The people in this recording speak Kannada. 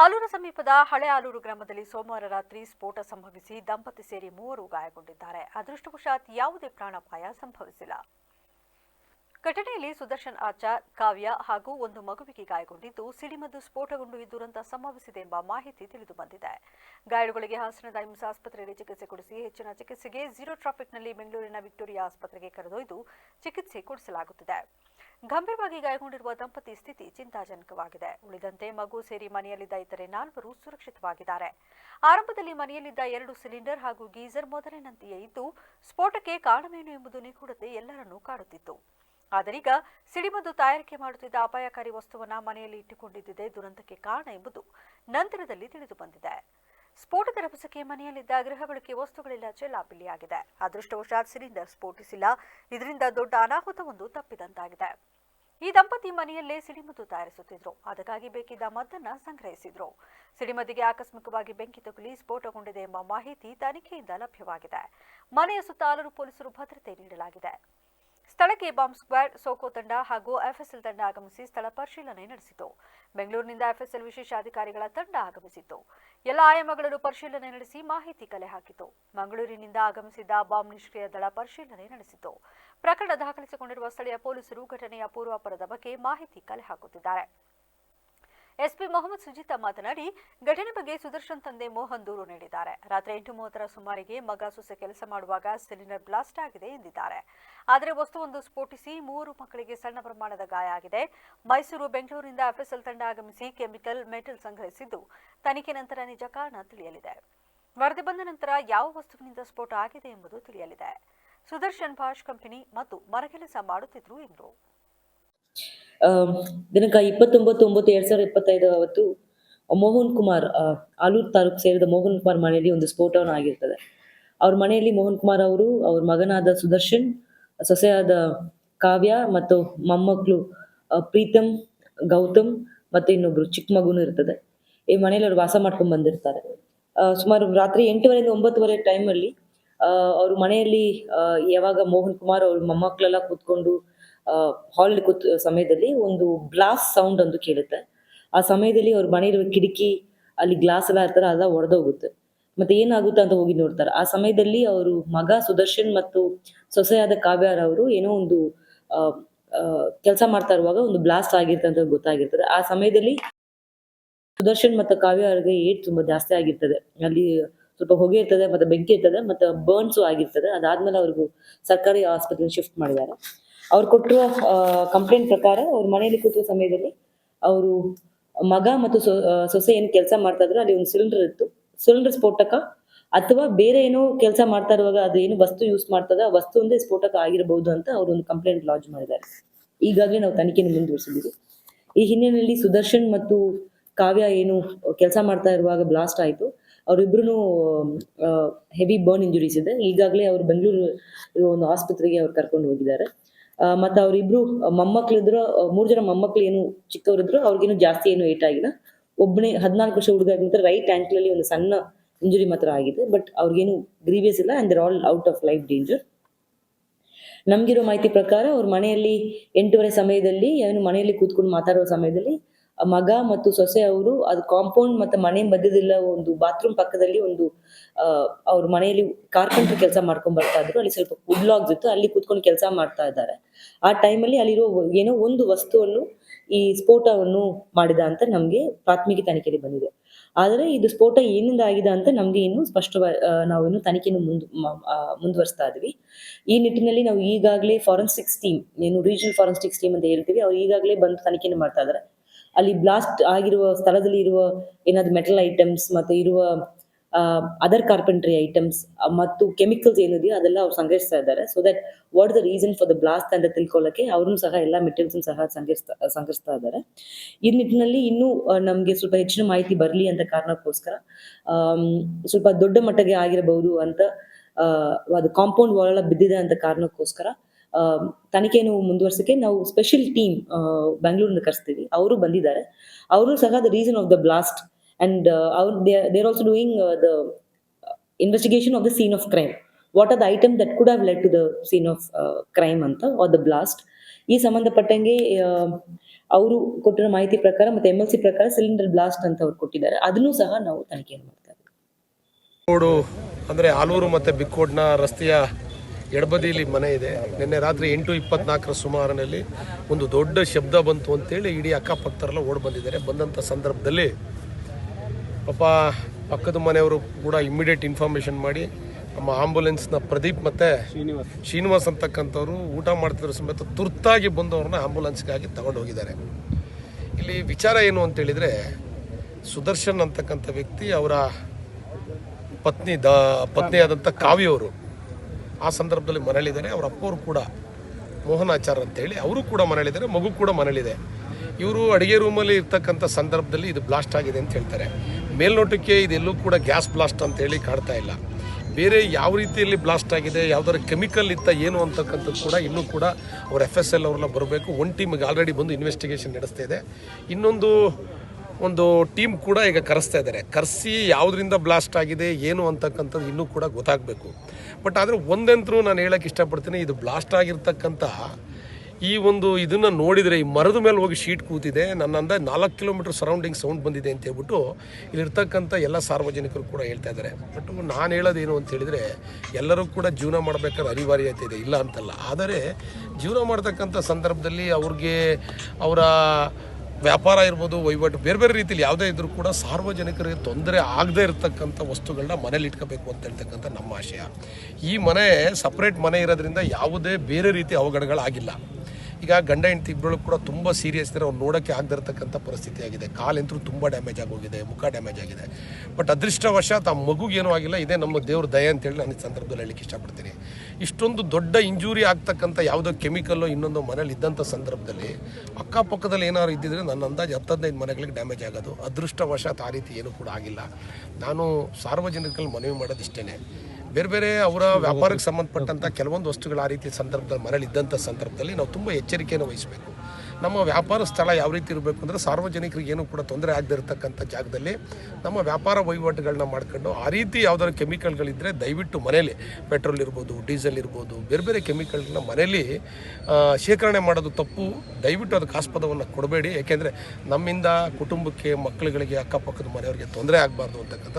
ಆಲೂರು ಸಮೀಪದ ಹಳೆ ಆಲೂರು ಗ್ರಾಮದಲ್ಲಿ ಸೋಮವಾರ ರಾತ್ರಿ ಸ್ಫೋಟ ಸಂಭವಿಸಿ ದಂಪತಿ ಸೇರಿ ಮೂವರು ಗಾಯಗೊಂಡಿದ್ದಾರೆ. ಅದೃಷ್ಟವಶಾತ್ ಯಾವುದೇ ಪ್ರಾಣಾಪಾಯ ಸಂಭವಿಸಿಲ್ಲ. ಘಟನೆಯಲ್ಲಿ ಸುದರ್ಶನ್ ಆಚಾರ್, ಕಾವ್ಯ ಹಾಗೂ ಒಂದು ಮಗುವಿಗೆ ಗಾಯಗೊಂಡಿದ್ದು, ಸಿಡಿಮದ್ದು ಸ್ಫೋಟಗೊಂಡು ಈ ದುರಂತ ಸಂಭವಿಸಿದೆ ಎಂಬ ಮಾಹಿತಿ ತಿಳಿದು ಬಂದಿದೆ. ಗಾಯಾಳುಗಳಿಗೆ ಹಾಸನದ ಇಮ್ಸ್ ಆಸ್ಪತ್ರೆಯಲ್ಲಿ ಚಿಕಿತ್ಸೆ ಕೊಡಿಸಿ ಹೆಚ್ಚಿನ ಚಿಕಿತ್ಸೆಗೆ ಜೀರೋ ಟ್ರಾಫಿಕ್ನಲ್ಲಿ ಬೆಂಗಳೂರಿನ ವಿಕ್ಟೋರಿಯಾ ಆಸ್ಪತ್ರೆಗೆ ಕರೆದೊಯ್ದು ಚಿಕಿತ್ಸೆ ಕೊಡಿಸಲಾಗುತ್ತಿದೆ. ಗಂಭೀರವಾಗಿ ಗಾಯಗೊಂಡಿರುವ ದಂಪತಿ ಸ್ಥಿತಿ ಚಿಂತಾಜನಕವಾಗಿದೆ. ಉಳಿದಂತೆ ಮಗು ಸೇರಿ ಮನೆಯಲ್ಲಿದ್ದ ಇತರೆ ನಾಲ್ವರು ಸುರಕ್ಷಿತವಾಗಿದ್ದಾರೆ. ಆರಂಭದಲ್ಲಿ ಮನೆಯಲ್ಲಿದ್ದ ಎರಡು ಸಿಲಿಂಡರ್ ಹಾಗೂ ಗೀಸರ್ ಮೊದಲಿನಂತೆಯೇ ಇದ್ದು, ಸ್ಫೋಟಕ್ಕೆ ಕಾರಣವೇನು ಎಂಬುದು ನಿಗೂಢತೆ ಎಲ್ಲರನ್ನೂ ಕಾಡುತ್ತಿತ್ತು. ಆದರೀಗ ಸಿಡಿಮದ್ದು ತಯಾರಿಕೆ ಮಾಡುತ್ತಿದ್ದ ಅಪಾಯಕಾರಿ ವಸ್ತುವನ್ನ ಮನೆಯಲ್ಲಿ ಇಟ್ಟುಕೊಂಡಿದ್ದೇ ದುರಂತಕ್ಕೆ ಕಾರಣ ಎಂಬುದು ನಂತರದಲ್ಲಿ ತಿಳಿದು ಬಂದಿದೆ ಸ್ಫೋಟದ ರಭಸಕ್ಕೆ ಮನೆಯಲ್ಲಿದ್ದ ಗೃಹ ಬಳಕೆ ವಸ್ತುಗಳೆಲ್ಲ ಚೆಲ್ಲಾಪಿಲ್ಲಿಯಾಗಿದೆ ಅದೃಷ್ಟವಶಾತ್ ಸಿಲಿಂಡರ್ ಸ್ಫೋಟಿಸಿಲ್ಲ. ಇದರಿಂದ ದೊಡ್ಡ ಅನಾಹುತವೊಂದು ತಪ್ಪಿದಂತಾಗಿದೆ. ಈ ದಂಪತಿ ಮನೆಯಲ್ಲೇ ಸಿಡಿಮದ್ದು ತಯಾರಿಸುತ್ತಿದ್ರು. ಅದಕ್ಕಾಗಿ ಬೇಕಿದ್ದ ಮದ್ದನ್ನ ಸಂಗ್ರಹಿಸಿದ್ರು. ಸಿಡಿಮದ್ದಿಗೆ ಆಕಸ್ಮಿಕವಾಗಿ ಬೆಂಕಿ ತಗುಲಿ ಸ್ಫೋಟಗೊಂಡಿದೆ ಎಂಬ ಮಾಹಿತಿ ತನಿಖೆಯಿಂದ ಲಭ್ಯವಾಗಿದೆ. ಮನೆಯ ಸುತ್ತ ಪೊಲೀಸರು ಭದ್ರತೆ ನೀಡಲಾಗಿದೆ. ಸ್ಥಳಕ್ಕೆ ಬಾಂಬ್ ಸ್ಕ್ವಾಡ್, ಸೋಕೋ ತಂಡ ಹಾಗೂ ಎಫ್ಎಸ್ಎಲ್ ತಂಡ ಆಗಮಿಸಿ ಸ್ಥಳ ಪರಿಶೀಲನೆ ನಡೆಸಿತು. ಬೆಂಗಳೂರಿನಿಂದ ಎಫ್ಎಸ್ಎಲ್ ವಿಶೇಷ ಅಧಿಕಾರಿಗಳ ತಂಡ ಆಗಮಿಸಿತ್ತು ಎಲ್ಲ ಆಯಾಮಗಳಲ್ಲೂ ಪರಿಶೀಲನೆ ನಡೆಸಿ ಮಾಹಿತಿ ಕಲೆ ಹಾಕಿತು. ಮಂಗಳೂರಿನಿಂದ ಆಗಮಿಸಿದ್ದ ಬಾಂಬ್ ನಿಷ್ಕ್ರಿಯ ದಳ ಪರಿಶೀಲನೆ ನಡೆಸಿತು. ಪ್ರಕರಣ ದಾಖಲಿಸಿಕೊಂಡಿರುವ ಸ್ಥಳೀಯ ಪೊಲೀಸರು ಘಟನೆಯ ಪೂರ್ವಾಪರದ ಬಗ್ಗೆ ಮಾಹಿತಿ ಕಲೆ ಹಾಕುತ್ತಿದ್ದಾರೆ. ಎಸ್ಪಿ ಮೊಹಮ್ಮದ್ ಸುಜಿತಾ ಮಾತನಾಡಿ, ಘಟನೆ ಬಗ್ಗೆ ಸುದರ್ಶನ್ ತಂದೆ ಮೋಹನ್ ದೂರು ನೀಡಿದ್ದಾರೆ. ರಾತ್ರಿ ಎಂಟು ಮೂವತ್ತರ ಸುಮಾರಿಗೆ ಮಗ ಸೊಸೆ ಕೆಲಸ ಮಾಡುವಾಗ ಸಿಲಿಂಡರ್ ಬ್ಲಾಸ್ಟ್ ಆಗಿದೆ ಎಂದಿದ್ದಾರೆ. ಆದರೆ ವಸ್ತುವೊಂದು ಸ್ಫೋಟಿಸಿ ಮೂರು ಮಕ್ಕಳಿಗೆ ಸಣ್ಣ ಪ್ರಮಾಣದ ಗಾಯ ಆಗಿದೆ. ಮೈಸೂರು ಬೆಂಗಳೂರಿನಿಂದ ಎಫ್ಎಸ್ಎಲ್ ತಂಡ ಆಗಮಿಸಿ ಕೆಮಿಕಲ್, ಮೆಟಲ್ ಸಂಗ್ರಹಿಸಿದ್ದು ತನಿಖೆ ನಂತರ ನಿಜ ಕಾರಣ ತಿಳಿಯಲಿದೆ. ವರದಿ ಬಂದ ನಂತರ ಯಾವ ವಸ್ತುವಿನಿಂದ ಸ್ಫೋಟ ಆಗಿದೆ ಎಂಬುದು ತಿಳಿಯಲಿದೆ. ಸುದರ್ಶನ್ ಭಾಷ್ ಕಂಪನಿ ಮತ್ತು ಮರಗೆಲಸ ಮಾಡುತ್ತಿದ್ರು ಎಂದರು. ದಿನಾಂಕ ಇಪ್ಪತ್ತೊಂಬತ್ತು, ಒಂಬತ್ತು, ಎರಡ್ ಸಾವಿರದ ಇಪ್ಪತ್ತೈದು ಅವತ್ತು ಮೋಹನ್ ಕುಮಾರ್ ಆಲೂರು ತಾಲೂಕು ಸೇರಿದ ಮೋಹನ್ ಕುಮಾರ್ ಮನೆಯಲ್ಲಿ ಒಂದು ಸ್ಫೋಟವನ್ನು ಆಗಿರ್ತದೆ. ಅವ್ರ ಮನೆಯಲ್ಲಿ ಮೋಹನ್ ಕುಮಾರ್ ಅವರು, ಅವ್ರ ಮಗನಾದ ಸುದರ್ಶನ್, ಸೊಸೆಯಾದ ಕಾವ್ಯ ಮತ್ತು ಮೊಮ್ಮಕ್ಕಳು ಪ್ರೀತಮ್ ಗೌತಮ್ ಮತ್ತೆ ಇನ್ನೊಬ್ರು ಚಿಕ್ಕ ಮಗುನು ಇರ್ತದೆ. ಈ ಮನೇಲಿ ಅವ್ರು ವಾಸ ಮಾಡ್ಕೊಂಡು ಬಂದಿರ್ತಾರೆ. ಸುಮಾರು ರಾತ್ರಿ ಎಂಟುವರೆಯಿಂದ ಒಂಬತ್ತುವರೆ ಟೈಮಲ್ಲಿ ಅವ್ರ ಮನೆಯಲ್ಲಿ ಯಾವಾಗ ಮೋಹನ್ ಕುಮಾರ್ ಅವ್ರ ಮೊಮ್ಮಕ್ಕಳೆಲ್ಲ ಕೂತ್ಕೊಂಡು ಹಾಲ್ ಕೂತ್ ಸಮಯದಲ್ಲಿ ಒಂದು ಗ್ಲಾಸ್ ಸೌಂಡ್ ಅಂತ ಕೇಳುತ್ತೆ. ಆ ಸಮಯದಲ್ಲಿ ಅವ್ರ ಮನೆಯಿರುವ ಕಿಟಕಿ, ಅಲ್ಲಿ ಗ್ಲಾಸ್ ಎಲ್ಲ ಇರ್ತಾರೆ, ಅದೆಲ್ಲ ಒಡೆದೋಗುತ್ತೆ. ಮತ್ತೆ ಏನಾಗುತ್ತೆ ಅಂತ ಹೋಗಿ ನೋಡ್ತಾರೆ. ಆ ಸಮಯದಲ್ಲಿ ಅವರು ಮಗ ಸುದರ್ಶನ್ ಮತ್ತು ಸೊಸೆಯಾದ ಕಾವ್ಯರವರು ಏನೋ ಒಂದು ಕೆಲಸ ಮಾಡ್ತಾ ಇರುವಾಗ ಒಂದು ಬ್ಲಾಸ್ಟ್ ಆಗಿರ್ತದೆ ಅಂತ ಗೊತ್ತಾಗಿರ್ತದೆ. ಆ ಸಮಯದಲ್ಲಿ ಸುದರ್ಶನ್ ಮತ್ತು ಕಾವ್ಯ ಏಟ್ ತುಂಬಾ ಜಾಸ್ತಿ ಆಗಿರ್ತದೆ. ಅಲ್ಲಿ ಸ್ವಲ್ಪ ಹೊಗೆ ಇರ್ತದೆ, ಮತ್ತೆ ಬೆಂಕಿ ಇರ್ತದೆ, ಮತ್ತೆ ಬರ್ನ್ಸು ಆಗಿರ್ತದೆ. ಅದಾದ್ಮೇಲೆ ಅವ್ರಿಗೂ ಸರ್ಕಾರಿ ಆಸ್ಪತ್ರೆಗೆ ಶಿಫ್ಟ್ ಮಾಡಿದ್ದಾರೆ. ಅವ್ರು ಕೊಟ್ಟಿರುವ ಕಂಪ್ಲೇಂಟ್ ಪ್ರಕಾರ ಅವ್ರ ಮನೆಯಲ್ಲಿ ಕೂತಿರುವ ಸಮಯದಲ್ಲಿ ಅವರು ಮಗ ಮತ್ತು ಸೊಸೆ ಏನು ಕೆಲಸ ಮಾಡ್ತಾ ಇದ್ರು ಅಲ್ಲಿ ಒಂದು ಸಿಲಿಂಡರ್ ಇತ್ತು. ಸಿಲಿಂಡರ್ ಸ್ಫೋಟಕ ಅಥವಾ ಬೇರೆ ಏನೋ ಕೆಲಸ ಮಾಡ್ತಾ ಇರುವಾಗ ಅದು ಏನು ವಸ್ತು ಯೂಸ್ ಮಾಡ್ತದ ವಸ್ತು ಒಂದೇ ಸ್ಫೋಟಕ ಆಗಿರಬಹುದು ಅಂತ ಅವರು ಒಂದು ಕಂಪ್ಲೇಂಟ್ ಲಾಂಚ್ ಮಾಡಿದ್ದಾರೆ. ಈಗಾಗಲೇ ನಾವು ತನಿಖೆಯನ್ನು ಮುಂದುವರಿಸಿದ್ದೀವಿ. ಈ ಹಿನ್ನೆಲೆಯಲ್ಲಿ ಸುದರ್ಶನ್ ಮತ್ತು ಕಾವ್ಯ ಏನು ಕೆಲಸ ಮಾಡ್ತಾ ಇರುವಾಗ ಬ್ಲಾಸ್ಟ್ ಆಯಿತು. ಅವರಿಬ್ರು ಹೆವಿ ಬರ್ನ್ ಇಂಜುರೀಸ್ ಇದೆ. ಈಗಾಗಲೇ ಅವರು ಬೆಂಗಳೂರು ಒಂದು ಆಸ್ಪತ್ರೆಗೆ ಅವ್ರು ಕರ್ಕೊಂಡು ಹೋಗಿದ್ದಾರೆ. ಮತ್ತೆ ಅವರಿಬ್ರು ಮೊಮ್ಮಕ್ಳಿದ್ರು ಮೂರು ಜನ ಮೊಮ್ಮಕ್ಳು ಏನು ಚಿಕ್ಕವರಿದ್ರು, ಅವ್ರಿಗೇನು ಜಾಸ್ತಿ ಏನು ಏಟ್ ಆಗಿಲ್ಲ. ಒಬ್ಬನೇ ಹದಿನಾಲ್ಕು ವರ್ಷ ಹುಡುಗ ಮಾತ್ರ ರೈಟ್ ಆಂಕ್ಲ್ ಅಲ್ಲಿ ಒಂದು ಸಣ್ಣ ಇಂಜುರಿ ಮಾತ್ರ ಆಗಿದೆ. ಬಟ್ ಅವ್ರಿಗೇನು ಗ್ರೀವಿಯಸ್ ಇಲ್ಲ and they're all out of life danger ನಮ್ಗಿರೋ ಮಾಹಿತಿ ಪ್ರಕಾರ, ಅವ್ರ ಮನೆಯಲ್ಲಿ ಎಂಟೂವರೆ ಸಮಯದಲ್ಲಿ, ಏನು ಮನೆಯಲ್ಲಿ ಕೂತ್ಕೊಂಡು ಮಾತಾಡೋ ಸಮಯದಲ್ಲಿ ಮಗ ಮತ್ತು ಸೊಸೆ ಅವರು, ಅದು ಕಾಂಪೌಂಡ್ ಮತ್ತೆ ಮನೆ ಮಧ್ಯದಲ್ಲ ಒಂದು ಬಾತ್ರೂಮ್ ಪಕ್ಕದಲ್ಲಿ ಒಂದು ಅವ್ರ ಮನೆಯಲ್ಲಿ ಕಾರ್ಪೆಂಟರ್ ಕೆಲಸ ಮಾಡ್ಕೊಂಡ್ ಬರ್ತಾ ಇದ್ರು. ಅಲ್ಲಿ ಸ್ವಲ್ಪ ವುಡ್ ಲಾಗ್ಸ್ ಇತ್ತು. ಅಲ್ಲಿ ಕೂತ್ಕೊಂಡು ಕೆಲಸ ಮಾಡ್ತಾ ಇದ್ದಾರೆ. ಆ ಟೈಮಲ್ಲಿ ಅಲ್ಲಿರೋ ಏನೋ ಒಂದು ವಸ್ತುವನ್ನು ಈ ಸ್ಫೋಟವನ್ನು ಮಾಡಿದ ಅಂತ ನಮ್ಗೆ ಪ್ರಾಥಮಿಕ ತನಿಖೆಯಲ್ಲಿ ಬಂದಿದೆ. ಆದರೆ ಇದು ಸ್ಫೋಟ ಏನಿಂದ ಆಗಿದೆ ಅಂತ ನಮ್ಗೆ ಇನ್ನು ಸ್ಪಷ್ಟವಾಗಿ ನಾವು ಇನ್ನು ತನಿಖೆಯನ್ನು ಮುಂದ್ ಮುಂದುವರಿಸ್ತಾ ಇದ್ವಿ ಈ ನಿಟ್ಟಿನಲ್ಲಿ ನಾವು ಈಗಾಗಲೇ ಫಾರೆನ್ಸಿಕ್ಸ್ ಟೀಮ್ ಏನು ರೀಜನಲ್ ಫಾರೆನ್ಸಿಕ್ಸ್ ಟೀಮ್ ಅಂತ ಹೇಳ್ತೀವಿ, ಅವ್ರು ಈಗಾಗಲೇ ಬಂದು ತನಿಖೆಯನ್ನು ಮಾಡ್ತಾ ಇದ್ದಾರೆ. ಅಲ್ಲಿ ಬ್ಲಾಸ್ಟ್ ಆಗಿರುವ ಸ್ಥಳದಲ್ಲಿ ಇರುವ ಏನಾದ್ರು ಮೆಟಲ್ ಐಟಮ್ಸ್ ಮತ್ತೆ ಇರುವ ಅದರ್ ಕಾರ್ಪೆಂಟ್ರಿ ಐಟಮ್ಸ್ ಮತ್ತು ಕೆಮಿಕಲ್ಸ್ ಏನಿದೆಯೋ ಅದೆಲ್ಲ ಅವ್ರು ಸಂಗ್ರಹಿಸ್ತಾ ಇದ್ದಾರೆ. So that what the reason for the blast ಅಂತ ತಿಳ್ಕೊಳ್ಳೋಕೆ ಅವರು ಸಹ ಎಲ್ಲ ಮೆಟೀರಿಯಲ್ಸ್ ಸಹ ಸಂಗ್ರಹಿಸ್ತಾ ಸಂಗ್ರಹಿಸ್ತಾ ಇದ್ದಾರೆ. ಈ ನಿಟ್ಟಿನಲ್ಲಿ ಇನ್ನೂ ನಮಗೆ ಸ್ವಲ್ಪ ಹೆಚ್ಚಿನ ಮಾಹಿತಿ ಬರಲಿ ಅಂತ ಕಾರಣಕ್ಕೋಸ್ಕರ ಸ್ವಲ್ಪ ದೊಡ್ಡ ಮಟ್ಟಿಗೆ ಆಗಿರಬಹುದು ಅಂತ ಅದು ಕಾಂಪೌಂಡ್ ವಾಲ್ ಬಿದ್ದಿದೆ ಅಂತ ಕಾರಣಕ್ಕೋಸ್ಕರ ತನಿಖೆಯನ್ನು ಮುಂದುವರ್ಸಕ್ಕೆ ನಾವು ಸ್ಪೆಷಲ್ ಟೀಮ್ ಬೆಂಗಳೂರಿಂದ ಕರೆಸ್ತೀವಿ. ಅವರು ಬಂದಿದ್ದಾರೆ. ಅವರು ಸಹ the reason of the blast and ಅವ್ರು they're also doing the investigation of the scene of crime what are the item that could have led to the scene of crime ಅಂತ ಆರ್ ದ ಬ್ಲಾಸ್ಟ್ ಈ ಸಂಬಂಧಪಟ್ಟಂಗೆ ಅವರು ಕೊಟ್ಟಿರೋ ಮಾಹಿತಿ ಪ್ರಕಾರ ಮತ್ತೆ ಎಂ ಎಲ್ ಸಿ ಪ್ರಕಾರ ಸಿಲಿಂಡರ್ ಬ್ಲಾಸ್ಟ್ ಅಂತ ಅವ್ರು ಕೊಟ್ಟಿದ್ದಾರೆ. ಅದನ್ನು ಸಹ ನಾವು ತನಿಖೆಯನ್ನು ಮಾಡ್ತಾ ಇದ್ದೀವಿ. ಅಂದ್ರೆ ಆಲೂರು ಮತ್ತೆ ಬಿಕ್ಕೋಡ್ನ ರಸ್ತೆಯ ಎಡಬದಿಯಲ್ಲಿ ಮನೆ ಇದೆ. ನಿನ್ನೆ ರಾತ್ರಿ ಎಂಟು ಇಪ್ಪತ್ನಾಲ್ಕರ ಸುಮಾರಿನಲ್ಲಿ ಒಂದು ದೊಡ್ಡ ಶಬ್ದ ಬಂತು ಅಂತೇಳಿ ಇಡೀ ಅಕ್ಕಪಕ್ಕದರೆಲ್ಲ ಓಡ್ ಬಂದಿದ್ದಾರೆ. ಬಂದಂಥ ಸಂದರ್ಭದಲ್ಲಿ ಪಾಪ ಪಕ್ಕದ ಮನೆಯವರು ಕೂಡ ಇಮ್ಮಿಡಿಯೇಟ್ ಇನ್ಫಾರ್ಮೇಷನ್ ಮಾಡಿ ನಮ್ಮ ಆಂಬುಲೆನ್ಸ್ನ ಪ್ರದೀಪ್ ಮತ್ತು ಶ್ರೀನಿವಾಸ್. ಅಂತಕ್ಕಂಥವ್ರು ಊಟ ಮಾಡ್ತಿದ್ರು ಸಮೇತ ತುರ್ತಾಗಿ ಬಂದು ಅವ್ರನ್ನ ಆಂಬುಲೆನ್ಸ್ಗಾಗಿ ತಗೊಂಡು ಹೋಗಿದ್ದಾರೆ. ಇಲ್ಲಿ ವಿಚಾರ ಏನು ಅಂತೇಳಿದರೆ ಸುದರ್ಶನ್ ಅಂತಕ್ಕಂಥ ವ್ಯಕ್ತಿ ಅವರ ಪತ್ನಿ ದ ಪತ್ನಿಯಾದಂಥ ಕಾವ್ಯವರು ಆ ಸಂದರ್ಭದಲ್ಲಿ ಮರಳಿದ್ದಾರೆ ಅವರ ಅಪ್ಪವರು ಕೂಡ ಮೋಹನಾಚಾರ್ ಅಂತೇಳಿ, ಅವರು ಕೂಡ ಮರಳಿದ್ದಾರೆ ಮಗು ಕೂಡ ಮರಳಿದೆ. ಇವರು ಅಡುಗೆ ರೂಮಲ್ಲಿ ಇರ್ತಕ್ಕಂಥ ಸಂದರ್ಭದಲ್ಲಿ ಇದು ಬ್ಲಾಸ್ಟ್ ಆಗಿದೆ ಅಂತ ಹೇಳ್ತಾರೆ. ಮೇಲ್ನೋಟಕ್ಕೆ ಇದೆಲ್ಲೂ ಕೂಡ ಗ್ಯಾಸ್ ಬ್ಲಾಸ್ಟ್ ಅಂತ ಹೇಳಿ ಕಾಡ್ತಾ ಇಲ್ಲ. ಬೇರೆ ಯಾವ ರೀತಿಯಲ್ಲಿ ಬ್ಲಾಸ್ಟ್ ಆಗಿದೆ, ಯಾವ್ದಾದ್ರು ಕೆಮಿಕಲ್ ಇತ್ತ ಏನು ಅಂತಕ್ಕಂಥದ್ದು ಕೂಡ ಇನ್ನೂ ಕೂಡ ಅವ್ರ ಎಫ್ ಎಸ್ ಎಲ್ ಅವ್ರನ್ನ ಬರಬೇಕು. ಒನ್ ಟೀಮಿಗೆ ಆಲ್ರೆಡಿ ಬಂದು ಇನ್ವೆಸ್ಟಿಗೇಷನ್ ನಡೆಸ್ತಾ ಇದೆ. ಇನ್ನೊಂದು ಒಂದು ಟೀಮ್ ಕೂಡ ಈಗ ಕರೆಸ್ತಾ ಇದ್ದಾರೆ. ಕರೆಸಿ ಯಾವುದರಿಂದ ಬ್ಲಾಸ್ಟ್ ಆಗಿದೆ, ಏನು ಅಂತಕ್ಕಂಥದ್ದು ಇನ್ನೂ ಕೂಡ ಗೊತ್ತಾಗಬೇಕು. ಬಟ್ ಆದರೆ ಒಂದಂತರೂ ನಾನು ಹೇಳಕ್ಕೆ ಇಷ್ಟಪಡ್ತೀನಿ, ಇದು ಬ್ಲಾಸ್ಟ್ ಆಗಿರ್ತಕ್ಕಂಥ ಈ ಒಂದು ಇದನ್ನು ನೋಡಿದರೆ, ಈ ಮರದ ಮೇಲೆ ಹೋಗಿ ಶೀಟ್ ಕೂತಿದೆ. ನನ್ನ ನಾಲ್ಕು ಕಿಲೋಮೀಟರ್ ಸರೌಂಡಿಂಗ್ ಸೌಂಡ್ ಬಂದಿದೆ ಅಂತ ಹೇಳ್ಬಿಟ್ಟು ಇಲ್ಲಿರ್ತಕ್ಕಂಥ ಎಲ್ಲ ಸಾರ್ವಜನಿಕರು ಕೂಡ ಹೇಳ್ತಾ ಇದ್ದಾರೆ. ಬಟ್ ನಾನು ಹೇಳೋದೇನು ಅಂತ ಹೇಳಿದರೆ, ಎಲ್ಲರೂ ಕೂಡ ಜೀವನ ಮಾಡಬೇಕಾದ್ರೆ ಅನಿವಾರ್ಯತೆ ಇದೆ, ಇಲ್ಲ ಅಂತಲ್ಲ. ಆದರೆ ಜೀವನ ಮಾಡ್ತಕ್ಕಂಥ ಸಂದರ್ಭದಲ್ಲಿ ಅವ್ರಿಗೆ ಅವರ ವ್ಯಾಪಾರ ಇರ್ಬೋದು ವಹಿವಾಟು ಬೇರೆ ಬೇರೆ ರೀತಿಯಲ್ಲಿ ಯಾವುದೇ ಇದ್ರೂ ಕೂಡ ಸಾರ್ವಜನಿಕರಿಗೆ ತೊಂದರೆ ಆಗದೇ ಇರತಕ್ಕಂಥ ವಸ್ತುಗಳನ್ನ ಮನೇಲಿ ಇಟ್ಕೋಬೇಕು ಅಂತ ಹೇಳ್ತಕ್ಕಂಥ ನಮ್ಮ ಆಶಯ. ಈ ಮನೆ ಸಪ್ರೇಟ್ ಮನೆ ಇರೋದ್ರಿಂದ ಯಾವುದೇ ಬೇರೆ ರೀತಿ ಅವಘಡಗಳಾಗಿಲ್ಲ. ಈಗ ಗಂಡ ಹೆಂಡತಿ ಇಬ್ಬರು ಕೂಡ ತುಂಬ ಸೀರಿಯಸ್ ಇದ್ದಾರೆ ಅವ್ರು ನೋಡೋಕ್ಕೆ ಆಗದಿರ್ತಕ್ಕಂಥ ಪರಿಸ್ಥಿತಿ ಆಗಿದೆ. ಕಾಲೆಂತರೂ ತುಂಬ ಡ್ಯಾಮೇಜ್ ಆಗೋಗಿದೆ, ಮುಖ ಡ್ಯಾಮೇಜ್ ಆಗಿದೆ. ಬಟ್ ಅದೃಷ್ಟವಶಾತ್ ಆ ಮಗುಗೇನೂ ಆಗಿಲ್ಲ, ಇದೇ ನಮ್ಮ ದೇವ್ರ ದಯ ಅಂತೇಳಿ ನಾನು ಈ ಸಂದರ್ಭದಲ್ಲಿ ಹೇಳಲಿಕ್ಕೆ ಇಷ್ಟಪಡ್ತೀನಿ. ಇಷ್ಟೊಂದು ದೊಡ್ಡ ಇಂಜೂರಿ ಆಗ್ತಕ್ಕಂಥ ಯಾವುದೋ ಕೆಮಿಕಲ್ಲು ಇನ್ನೊಂದು ಮನೇಲಿ ಇದ್ದಂಥ ಸಂದರ್ಭದಲ್ಲಿ ಅಕ್ಕಪಕ್ಕದಲ್ಲಿ ಏನಾದ್ರು ಇದ್ದಿದ್ರೆ ನನ್ನ ಅಂದಾಜು ಹತ್ತದೈದು ಮನೆಗಳಿಗೆ ಡ್ಯಾಮೇಜ್ ಆಗೋದು. ಅದೃಷ್ಟವಶಾತ್ ಆ ರೀತಿ ಏನೂ ಕೂಡ ಆಗಿಲ್ಲ. ನಾನು ಸಾರ್ವಜನಿಕರಲ್ಲಿ ಮನವಿ ಮಾಡೋದು ಇಷ್ಟೇ ಬೇರೆ ಬೇರೆ ಅವರ ವ್ಯಾಪಾರಕ್ಕೆ ಸಂಬಂಧಪಟ್ಟಂಥ ಕೆಲವೊಂದು ವಸ್ತುಗಳು ಆ ರೀತಿ ಸಂದರ್ಭದಲ್ಲಿ ಮನೇಲಿ ಇದ್ದಂಥ ಸಂದರ್ಭದಲ್ಲಿ ನಾವು ತುಂಬ ಎಚ್ಚರಿಕೆಯನ್ನು ವಹಿಸಬೇಕು. ನಮ್ಮ ವ್ಯಾಪಾರ ಸ್ಥಳ ಯಾವ ರೀತಿ ಇರಬೇಕು ಅಂದರೆ ಸಾರ್ವಜನಿಕರಿಗೆ ಏನೂ ಕೂಡ ತೊಂದರೆ ಆಗದಿರತಕ್ಕಂಥ ಜಾಗದಲ್ಲಿ ನಮ್ಮ ವ್ಯಾಪಾರ ವಹಿವಾಟುಗಳನ್ನ ಮಾಡ್ಕೊಂಡು ಆ ರೀತಿ ಯಾವ್ದಾದ್ರು ಕೆಮಿಕಲ್ಗಳಿದ್ದರೆ ದಯವಿಟ್ಟು ಮನೇಲಿ ಪೆಟ್ರೋಲ್ ಇರ್ಬೋದು, ಡೀಸೆಲ್ ಇರ್ಬೋದು, ಬೇರೆ ಬೇರೆ ಕೆಮಿಕಲ್ಗಳನ್ನ ಮನೇಲಿ ಶೇಖರಣೆ ಮಾಡೋದು ತಪ್ಪು. ದಯವಿಟ್ಟು ಅದಕ್ಕೆ ಆಸ್ಪದವನ್ನು ಕೊಡಬೇಡಿ. ಯಾಕೆಂದರೆ ನಮ್ಮಿಂದ ಕುಟುಂಬಕ್ಕೆ, ಮಕ್ಕಳುಗಳಿಗೆ, ಅಕ್ಕಪಕ್ಕದ ಮನೆಯವರಿಗೆ ತೊಂದರೆ ಆಗಬಾರ್ದು ಅಂತಕ್ಕಂಥ